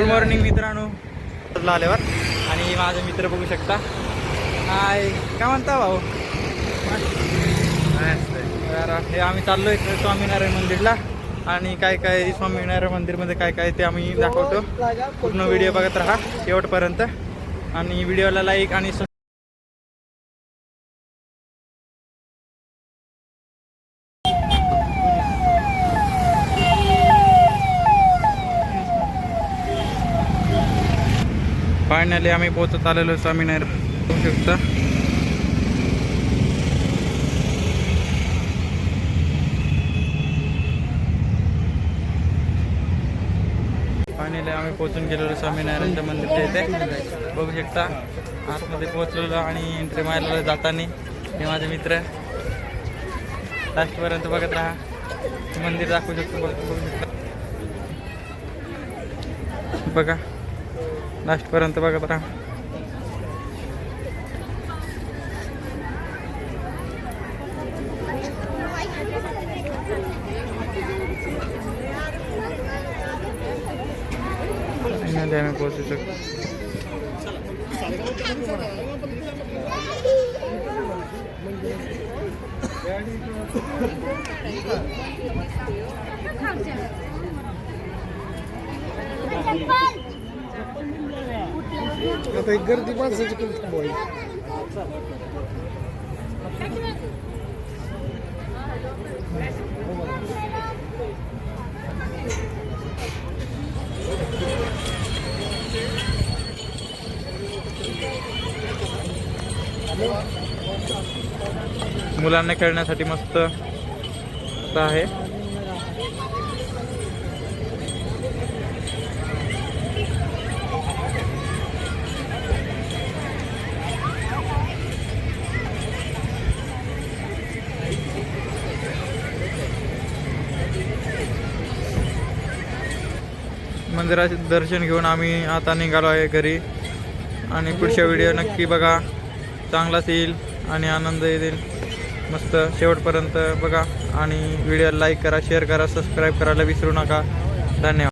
Good morning मित्रांनो. आल्यावर. आणि माझे मित्र बघू शकता. हाय काय म्हणता भाऊ? हे आम्ही चाललोय इकडे स्वामीनारायण मंदिरला. आणि काय काय स्वामीनारायण मंदिरमध्ये काय काय ते आम्ही दाखवतो. पूर्ण व्हिडिओ बघत राहा शेवटपर्यंत. आणि व्हिडिओला लाईक आणि फायनली आम्ही पोहोचत आलेलो स्वामीनारायण. बघू शकता. फायनली आम्ही पोहोचून गेलेलो स्वामीनारायणच्या मंदिरच्या इथे. बघू शकता. आतमध्ये पोहोचलेलो आणि एंट्री मारलेलो जाताना. हे माझे मित्र लास्टपर्यंत बघत राहा. मंदिर दाखवू शकतो. बघू शकता. बघा. लास्टपर्यंत बघत राहा. आम्ही पोहोचू शकतो आता एक गर्दी माणसाची पण थांबवायची मुलांना खेळण्यासाठी मस्त आहे. मंदिराचे दर्शन घेऊन आम्ही आता निघालो आहे घरी. आणि पुढच्या व्हिडिओ नक्की बघा. चांगलाच येईल आणि आनंद येईल. मस्त शेवटपर्यंत बघा. आणि व्हिडिओ लाईक करा शेअर करा सबस्क्राईब करायला विसरू नका. धन्यवाद.